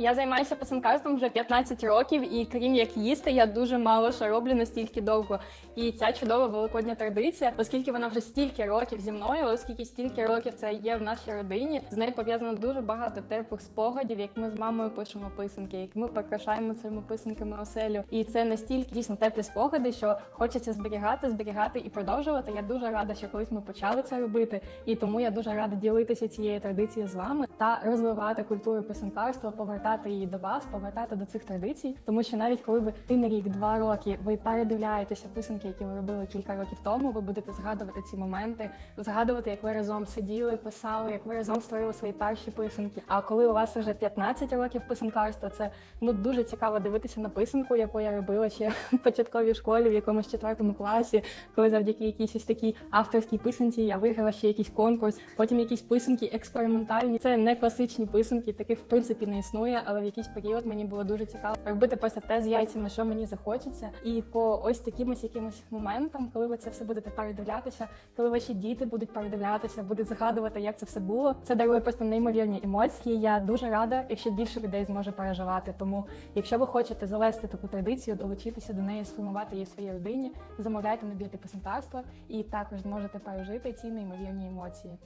Я займаюся писанкарством вже 15 років, і крім як їсти, я дуже мало що роблю настільки довго. І ця чудова великодня традиція, оскільки вона вже стільки років зі мною, оскільки стільки років це є в нашій родині, з нею пов'язано дуже багато теплих спогадів, як ми з мамою пишемо писанки, як ми прикрашаємо цими писанками оселю. І це настільки дійсно теплі спогади, що хочеться зберігати, зберігати і продовжувати. Я дуже рада, що колись ми почали це робити, і тому я дуже рада ділитися цією традицією з вами та розвивати культуру писанкарства, повертати її до вас, повертати до цих традицій. Тому що навіть коли ви один рік, два роки ви передивляєтеся писанки, які ви робили кілька років тому, ви будете згадувати ці моменти, згадувати, як ви разом сиділи, писали, як ви разом створили свої перші писанки. А коли у вас вже 15 років писанкарства, це ну дуже цікаво дивитися на писанку, яку я робила ще в початковій школі, в якомусь четвертому класі, коли завдяки якійсь такій авторській писанці я виграла ще якийсь конкурс, потім якісь писанки експериментальні. Це не класичні писанки, таких в принципі не існує, але в якийсь період мені було дуже цікаво робити просто те з яйцями, що мені захочеться. І по ось таким ось якимось моментам, коли ви це все будете передивлятися, коли ваші діти будуть передивлятися, будуть згадувати, як це все було. Це дарує просто неймовірні емоції. Я дуже рада, якщо більше людей зможе переживати. Тому, якщо ви хочете завести таку традицію, долучитися до неї, сформувати її в своїй родині, замовляйте набір писанкарства і також зможете пережити ці неймовірні емоції.